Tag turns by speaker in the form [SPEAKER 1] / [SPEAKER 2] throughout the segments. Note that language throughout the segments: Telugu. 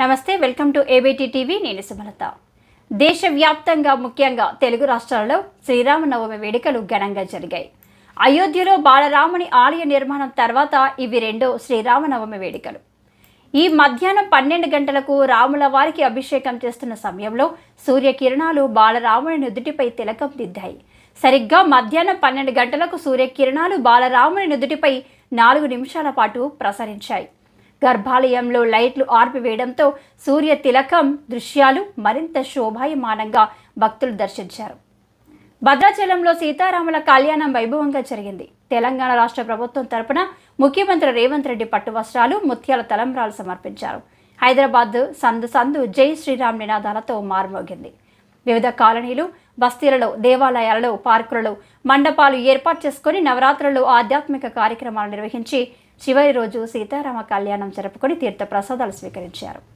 [SPEAKER 1] నమస్తే వెల్కమ్ టు ఏబీటీ టీవీ. నేను సుమలత. దేశవ్యాప్తంగా ముఖ్యంగా తెలుగు రాష్ట్రాలలో శ్రీరామనవమి వేడుకలు ఘనంగా జరిగాయి. అయోధ్యలో బాలరాముని ఆలయ నిర్మాణం తర్వాత ఇవి రెండో శ్రీరామనవమి వేడుకలు. ఈ మధ్యాహ్నం పన్నెండు గంటలకు రాముల వారికి అభిషేకం చేస్తున్న సమయంలో సూర్యకిరణాలు బాలరాముని నుదుటిపై తిలకం దిద్దాయి. సరిగ్గా మధ్యాహ్నం పన్నెండు గంటలకు సూర్యకిరణాలు బాలరాముని నుదుటిపై నాలుగు నిమిషాల పాటు ప్రసరించాయి. గర్భాలయంలో లైట్లు ఆర్పివేయడంతో సూర్య తిలకం దృశ్యాలు మరింత శోభాయమానంగా భక్తులు దర్శించారు. భద్రాచలంలో సీతారాముల కళ్యాణం వైభవంగా జరిగింది. తెలంగాణ రాష్ట్ర ప్రభుత్వం తరపున ముఖ్యమంత్రి రేవంత్ రెడ్డి పట్టు వస్త్రాలు ముత్యాల తలంబ్రాలు సమర్పించారు. హైదరాబాద్ సందు సందు జై శ్రీరామ్ నినాదాలతో మారుమోగింది. వివిధ కాలనీలు బస్తీలలో దేవాలయాలలో పార్కులలో మండపాలు ఏర్పాటు చేసుకుని నవరాత్రులు ఆధ్యాత్మిక కార్యక్రమాలు నిర్వహించి చివరి రోజు సీతారామ కళ్యాణం జరుపుకొని తీర్థ ప్రసాదాలు స్వీకరించారు.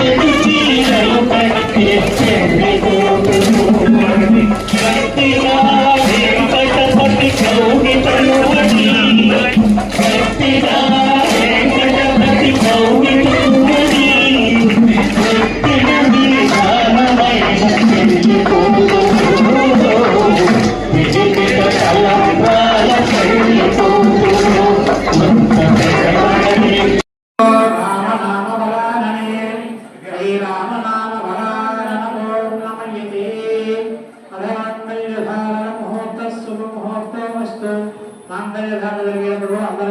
[SPEAKER 2] అందరూ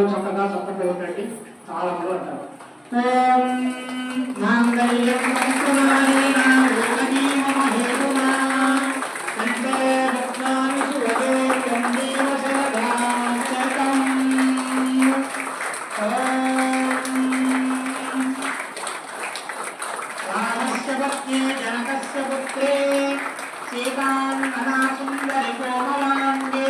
[SPEAKER 2] చక్కగా చక్కగా ఉండండి చాలా మంది అంటారు ఓం జనకస్య పుత్రే సీతాం మనా సుందరి కోమలాంగే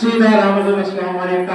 [SPEAKER 2] సీతారామచంద్ర స్వామి వారి యొక్క